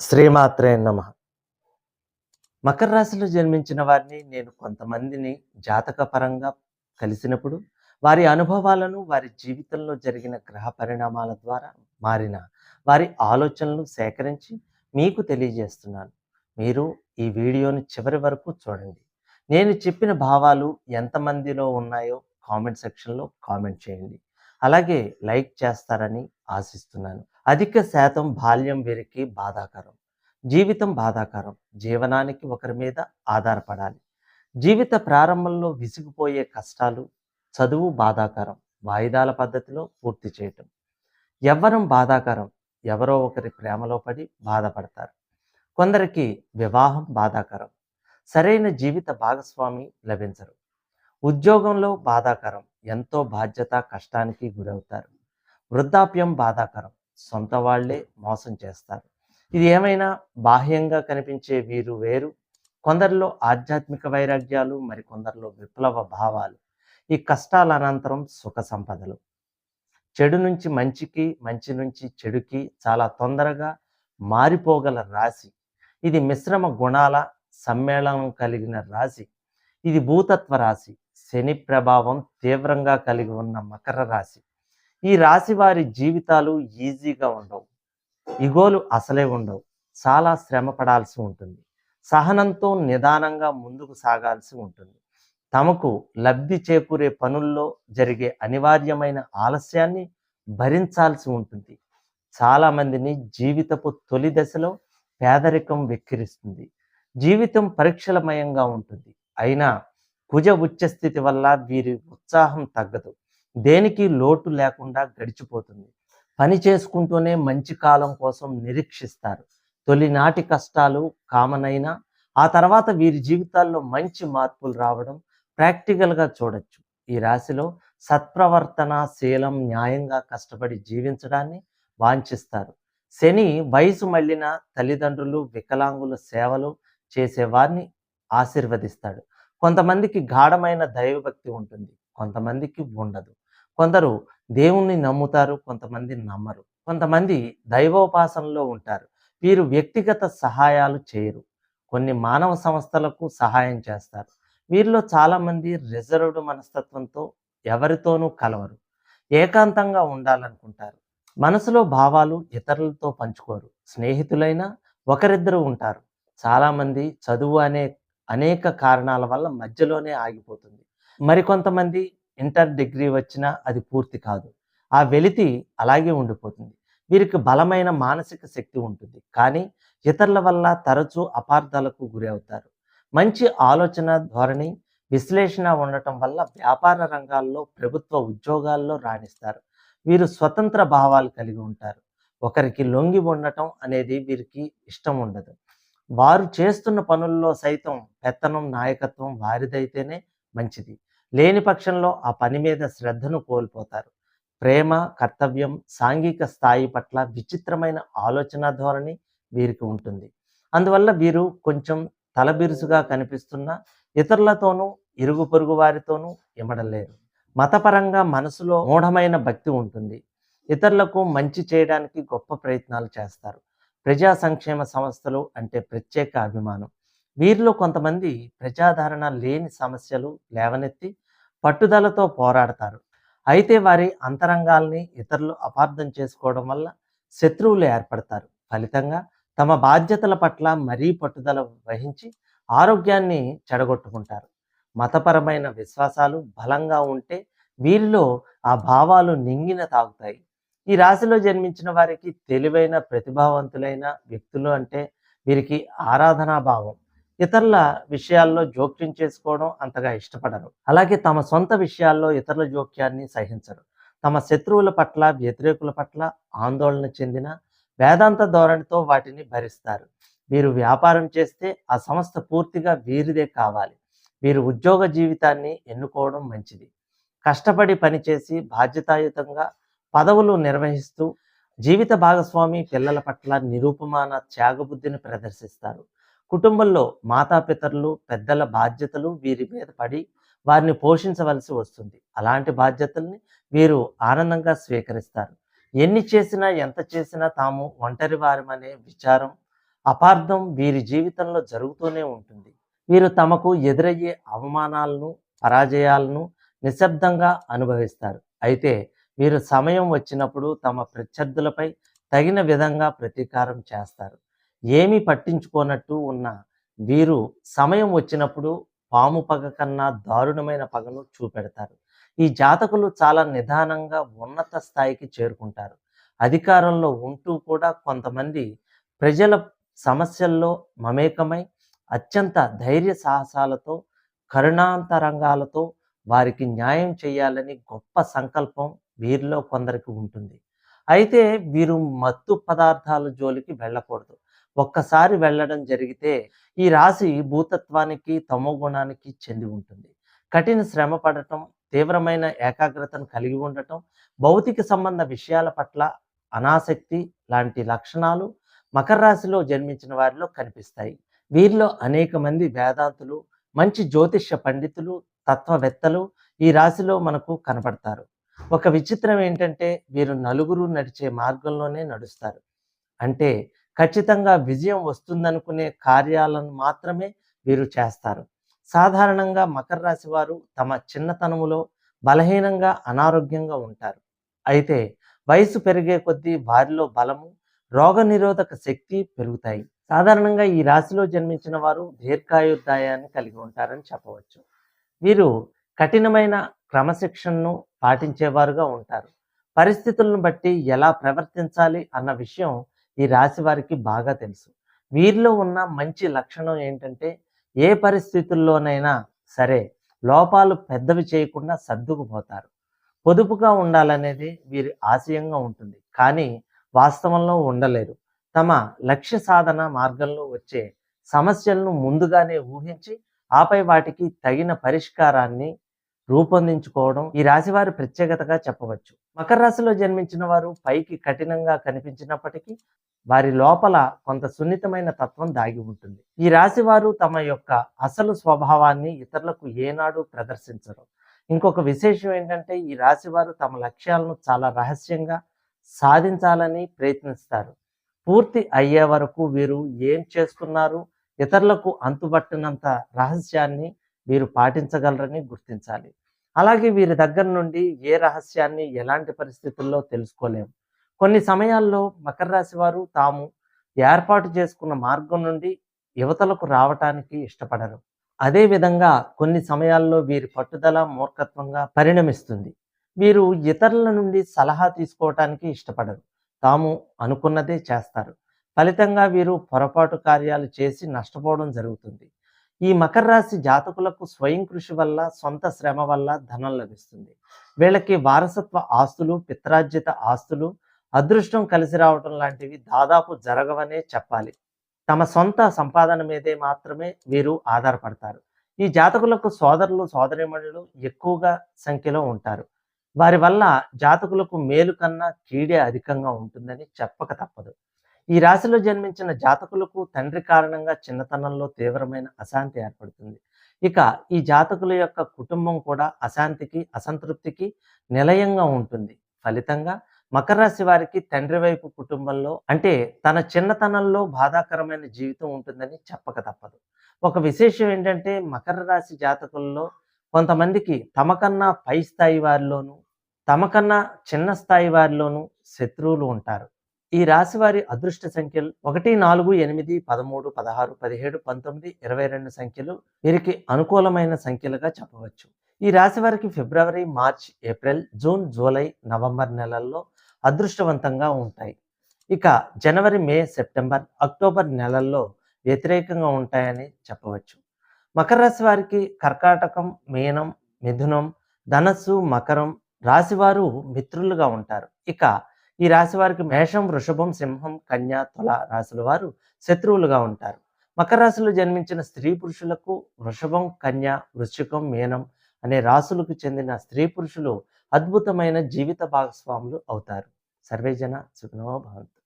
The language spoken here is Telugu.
శ్రీమాత్రే నమ. మకర రాశిలో జన్మించిన వారిని నేను కొంతమందిని జాతకపరంగా కలిసినప్పుడు వారి అనుభవాలను వారి జీవితంలో జరిగిన గ్రహ పరిణామాల ద్వారా మారిన వారి ఆలోచనలు సేకరించి మీకు తెలియజేస్తున్నాను. మీరు ఈ వీడియోని చివరి వరకు చూడండి. నేను చెప్పిన భావాలు ఎంతమందిలో ఉన్నాయో కామెంట్ సెక్షన్లో కామెంట్ చేయండి. అలాగే లైక్ చేస్తారని ఆశిస్తున్నాను. అధిక శాతం బాల్యం వీరికి బాధాకరం. జీవితం బాధాకరం. జీవనానికి ఒకరి మీద ఆధారపడాలి. జీవిత ప్రారంభంలో విసిగిపోయే కష్టాలు చదువు బాధాకరం. వాయిదాల పద్ధతిలో పూర్తి చేయటం. ఎవ్వరం బాధాకరం. ఎవరో ఒకరి ప్రేమలో పడి బాధపడతారు. కొందరికి వివాహం బాధాకరం. సరైన జీవిత భాగస్వామి లభించరు. ఉద్యోగంలో బాధాకరం. ఎంతో బాధ్యత కష్టానికి గురవుతారు. వృద్ధాప్యం బాధాకరం. సొంత వాళ్ళే మోసం చేస్తారు. ఇది ఏమైనా బాహ్యంగా కనిపించే వీరు వేరు? కొందరిలో ఆధ్యాత్మిక వైరాగ్యాలు మరికొందరిలో విప్లవ భావాలు. ఈ కష్టాల అనంతరం సుఖ సంపదలు. చెడు నుంచి మంచికి మంచి నుంచి చెడుకి చాలా తొందరగా మారిపోగల రాశి. ఇది మిశ్రమ గుణాల సమ్మేళనం కలిగిన రాశి. ఇది భూతత్వ రాశి. శని ప్రభావం తీవ్రంగా కలిగి ఉన్న మకర రాశి. ఈ రాశి వారి జీవితాలు ఈజీగా ఉండవు. ఇగోలు అసలే ఉండవు. చాలా శ్రమ పడాల్సి ఉంటుంది. సహనంతో నిదానంగా ముందుకు సాగాల్సి ఉంటుంది. తమకు లబ్ధి చేకూరే పనుల్లో జరిగే అనివార్యమైన ఆలస్యాన్ని భరించాల్సి ఉంటుంది. చాలామందిని జీవితపు తొలి దశలో పేదరికం వెక్కిరిస్తుంది. జీవితం పరీక్షలమయంగా ఉంటుంది. అయినా కుజ ఉచ్చస్థితి వల్ల వీరి ఉత్సాహం తగ్గదు. దేనికి లోటు లేకుండా గడిచిపోతుంది. పని చేసుకుంటూనే మంచి కాలం కోసం నిరీక్షిస్తారు. తొలినాటి కష్టాలు కామనైనా ఆ తర్వాత వీరి జీవితాల్లో మంచి మార్పులు రావడం ప్రాక్టికల్గా చూడొచ్చు. ఈ రాశిలో సత్ప్రవర్తన శీలం న్యాయంగా కష్టపడి జీవించడాన్ని వాంఛిస్తారు. శని వయసు మళ్ళిన తల్లిదండ్రులు వికలాంగుల సేవలు చేసేవారిని ఆశీర్వదిస్తాడు. కొంతమందికి గాఢమైన దైవభక్తి ఉంటుంది. కొంతమందికి ఉండదు. కొందరు దేవుణ్ణి నమ్ముతారు కొంతమంది నమ్మరు. కొంతమంది దైవోపాసనలో ఉంటారు. వీరు వ్యక్తిగత సహాయాలు చేయరు. కొన్ని మానవ సంస్థలకు సహాయం చేస్తారు. వీరిలో చాలామంది రిజర్వ్డ్ మనస్తత్వంతో ఎవరితోనూ కలవరు. ఏకాంతంగా ఉండాలనుకుంటారు. మనసులో భావాలు ఇతరులతో పంచుకోరు. స్నేహితులైనా ఒకరిద్దరు ఉంటారు. చాలామంది చదువు అనే అనేక కారణాల వల్ల మధ్యలోనే ఆగిపోతుంది. మరికొంతమంది ఇంటర్ డిగ్రీ వచ్చినా అది పూర్తి కాదు. ఆ వెలితి అలాగే ఉండిపోతుంది. వీరికి బలమైన మానసిక శక్తి ఉంటుంది. కానీ ఇతరుల వల్ల తరచూ అపార్థాలకు గురి అవుతారు. మంచి ఆలోచన ధోరణి విశ్లేషణ ఉండటం వల్ల వ్యాపార రంగాల్లో ప్రభుత్వ ఉద్యోగాల్లో రాణిస్తారు. వీరు స్వతంత్ర భావాలు కలిగి ఉంటారు. ఒకరికి లొంగి ఉండటం అనేది వీరికి ఇష్టం ఉండదు. వారు చేస్తున్న పనుల్లో సైతం పెత్తనం నాయకత్వం వారిదైతేనే మంచిది. లేని పక్షంలో ఆ పని మీద శ్రద్ధను కోల్పోతారు. ప్రేమ కర్తవ్యం సాంఘిక స్థాయి పట్ల విచిత్రమైన ఆలోచన ధోరణి వీరికి ఉంటుంది. అందువల్ల వీరు కొంచెం తలబిరుసుగా కనిపిస్తున్న ఇతరులతోనూ ఇరుగు పొరుగు వారితోనూ ఇమడలేరు. మతపరంగా మనసులో మూఢమైన భక్తి ఉంటుంది. ఇతరులకు మంచి చేయడానికి గొప్ప ప్రయత్నాలు చేస్తారు. ప్రజా సంక్షేమ సంస్థలు అంటే ప్రత్యేక అభిమానం. వీరిలో కొంతమంది ప్రజాదరణ లేని సమస్యలు లేవనెత్తి పట్టుదలతో పోరాడతారు. అయితే వారి అంతరంగాల్ని ఇతరులు అపార్థం చేసుకోవడం వల్ల శత్రువులు ఏర్పడతారు. ఫలితంగా తమ బాధ్యతల పట్ల మరీ పట్టుదల వహించి ఆరోగ్యాన్ని చెడగొట్టుకుంటారు. మతపరమైన విశ్వాసాలు బలంగా ఉంటే వీరిలో ఆ భావాలు నింగిన తాగుతాయి. ఈ రాశిలో జన్మించిన వారికి తెలివైన ప్రతిభావంతులైన వ్యక్తులు అంటే వీరికి ఆరాధనా భావం ఇతరుల విషయాల్లో జోక్యం చేసుకోవడం అంతగా ఇష్టపడరు. అలాగే తమ సొంత విషయాల్లో ఇతరుల జోక్యాన్ని సహించరు. తమ శత్రువుల పట్ల వ్యతిరేకుల పట్ల ఆందోళన చెందిన వేదాంత ధోరణితో వాటిని భరిస్తారు. వీరు వ్యాపారం చేస్తే ఆ సంస్థ పూర్తిగా వీరిదే కావాలి. వీరు ఉద్యోగ జీవితాన్ని ఎన్నుకోవడం మంచిది. కష్టపడి పనిచేసి బాధ్యతాయుతంగా పదవులు నిర్వహిస్తూ జీవిత భాగస్వామి పిల్లల పట్ల నిరూపమాన త్యాగబుద్ధిని ప్రదర్శిస్తారు. కుటుంబంలో మాతాపితరులు పెద్దల బాధ్యతలు వీరి మీద పడి వారిని పోషించవలసి వస్తుంది. అలాంటి బాధ్యతల్ని వీరు ఆనందంగా స్వీకరిస్తారు. ఎన్ని చేసినా ఎంత చేసినా తాము ఒంటరి వారమనే విచారం అపార్థం వీరి జీవితంలో జరుగుతూనే ఉంటుంది. వీరు తమకు ఎదురయ్యే అవమానాలను పరాజయాలను నిశ్శబ్దంగా అనుభవిస్తారు. అయితే వీరు సమయం వచ్చినప్పుడు తమ ప్రత్యర్థులపై తగిన విధంగా ప్రతీకారం చేస్తారు. ఏమీ పట్టించుకోనట్టు ఉన్న వీరు సమయం వచ్చినప్పుడు పాము పగ కన్నా దారుణమైన పగను చూపెడతారు. ఈ జాతకులు చాలా నిదానంగా ఉన్నత స్థాయికి చేరుకుంటారు. అధికారంలో ఉంటూ కూడా కొంతమంది ప్రజల సమస్యల్లో మమేకమై అత్యంత ధైర్య సాహసాలతో కరుణాంతరంగాలతో వారికి న్యాయం చేయాలని గొప్ప సంకల్పం వీరిలో కొందరికి ఉంటుంది. అయితే వీరు మత్తు పదార్థాల జోలికి వెళ్ళకూడదు. ఒక్కసారి వెళ్ళడం జరిగితే ఈ రాశి భూతత్వానికి తమోగుణానికి చెంది ఉంటుంది. కఠిన శ్రమ పడటం తీవ్రమైన ఏకాగ్రతను కలిగి ఉండటం భౌతిక సంబంధ విషయాల పట్ల అనాసక్తి లాంటి లక్షణాలు మకర రాశిలో జన్మించిన వారిలో కనిపిస్తాయి. వీరిలో అనేక మంది వేదాంతులు మంచి జ్యోతిష్య పండితులు తత్వవేత్తలు ఈ రాశిలో మనకు కనపడతారు ఒక విచిత్రం ఏంటంటే వీరు నలుగురు నడిచే మార్గంలోనే నడుస్తారు. అంటే ఖచ్చితంగా విజయం వస్తుందనుకునే కార్యాలను మాత్రమే వీరు చేస్తారు. సాధారణంగా మకర రాశి వారు తమ చిన్నతనములో బలహీనంగా అనారోగ్యంగా ఉంటారు. అయితే వయసు పెరిగే కొద్దీ వారిలో బలము రోగనిరోధక శక్తి పెరుగుతాయి. సాధారణంగా ఈ రాశిలో జన్మించిన వారు దీర్ఘాయుర్దాయాన్ని కలిగి ఉంటారని చెప్పవచ్చు. వీరు కఠినమైన క్రమశిక్షణను పాటించేవారుగా ఉంటారు. పరిస్థితులను బట్టి ఎలా ప్రవర్తించాలి అన్న విషయం ఈ రాశి వారికి బాగా తెలుసు. వీరిలో ఉన్న మంచి లక్షణం ఏంటంటే ఏ పరిస్థితుల్లోనైనా సరే లోపాలు పెద్దవి చేయకుండా సర్దుకుపోతారు. పొదుపుగా ఉండాలనేది వీరి ఆశయంగా ఉంటుంది. కానీ వాస్తవంలో ఉండలేరు. తమ లక్ష్య సాధన మార్గంలో వచ్చే సమస్యలను ముందుగానే ఊహించి ఆపై వాటికి తగిన పరిష్కారాన్ని రూపొందించుకోవడం ఈ రాశివారి ప్రత్యేకతగా చెప్పవచ్చు. మకర రాశిలో జన్మించిన వారు పైకి కఠినంగా కనిపించినప్పటికీ వారి లోపల కొంత సున్నితమైన తత్వం దాగి ఉంటుంది. ఈ రాశి వారు తమ యొక్క అసలు స్వభావాన్ని ఇతరులకు ఏనాడు ప్రదర్శించరు. ఇంకొక విశేషం ఏంటంటే ఈ రాశి వారు తమ లక్ష్యాలను చాలా రహస్యంగా సాధించాలని ప్రయత్నిస్తారు. పూర్తి అయ్యే వరకు వీరు ఏం చేస్తున్నారు ఇతరులకు అంతుబట్టినంత రహస్యాన్ని వీరు పాటించగలరని గుర్తించాలి. అలాగే వీరి దగ్గర నుండి ఏ రహస్యాన్ని ఎలాంటి పరిస్థితుల్లో తెలుసుకోలేము కొన్ని సమయాల్లో మకర రాశి వారు తాము ఏర్పాటు చేసుకున్న మార్గం నుండి యువతలకు రావటానికి ఇష్టపడరు. అదే విధంగా కొన్ని సమయాల్లో వీరి పట్టుదల మూర్ఖత్వంగా పరిణమిస్తుంది. వీరు ఇతరుల నుండి సలహా తీసుకోవటానికి ఇష్టపడరు. తాము అనుకున్నదే చేస్తారు. ఫలితంగా వీరు పొరపాటు కార్యాలు చేసి నష్టపోవడం జరుగుతుంది. ఈ మకర రాశి జాతకులకు స్వయం కృషి వల్ల సొంత శ్రమ వల్ల ధనం లభిస్తుంది. వీళ్ళకి వారసత్వ ఆస్తులు పిత్రార్జిత ఆస్తులు అదృష్టం కలిసి రావటం లాంటివి దాదాపు జరగవనే చెప్పాలి. తమ సొంత సంపాదన మీదే మాత్రమే వీరు ఆధారపడతారు. ఈ జాతకులకు సోదరులు సోదరిమణులు ఎక్కువగా సంఖ్యలో ఉంటారు. వారి వల్ల జాతకులకు మేలు కన్నా కీడే అధికంగా ఉంటుందని చెప్పక తప్పదు. ఈ రాశిలో జన్మించిన జాతకులకు తండ్రి కారణంగా చిన్నతనంలో తీవ్రమైన అశాంతి ఏర్పడుతుంది. ఇక ఈ జాతకుల యొక్క కుటుంబం కూడా అశాంతికి అసంతృప్తికి నిలయంగా ఉంటుంది. ఫలితంగా మకర రాశి వారికి తండ్రి వైపు కుటుంబంలో అంటే తన చిన్నతనంలో బాధాకరమైన జీవితం ఉంటుందని చెప్పక తప్పదు. ఒక విశేషం ఏంటంటే మకర రాశి జాతకుల్లో కొంతమందికి తమకన్నా పై స్థాయి వారిలోనూ తమకన్నా చిన్న స్థాయి వారిలోనూ శత్రువులు ఉంటారు. ఈ రాశి వారి అదృష్ట సంఖ్యలు ఒకటి నాలుగు ఎనిమిది పదమూడు పదహారు పదిహేడు పంతొమ్మిది ఇరవై రెండు సంఖ్యలు వీరికి అనుకూలమైన సంఖ్యలుగా చెప్పవచ్చు. ఈ రాశి వారికి ఫిబ్రవరి March April June July November నెలల్లో అదృష్టవంతంగా ఉంటాయి. ఇక జనవరి మే సెప్టెంబర్ అక్టోబర్ నెలల్లో వ్యతిరేకంగా ఉంటాయని చెప్పవచ్చు. మకర రాశి వారికి కర్కాటకం మీనం మిథునం ధనస్సు మకరం రాశివారు మిత్రులుగా ఉంటారు. ఇక ఈ రాశి వారికి మేషం వృషభం సింహం కన్య తుల రాశుల వారు శత్రువులుగా ఉంటారు. మకర రాశిలో జన్మించిన స్త్రీ పురుషులకు వృషభం కన్య వృశ్చికం మీనం అనే రాశులకు చెందిన స్త్రీ పురుషులు అద్భుతమైన జీవిత భాగస్వాములు అవుతారు. సర్వేజన సుఖనో భవంతు.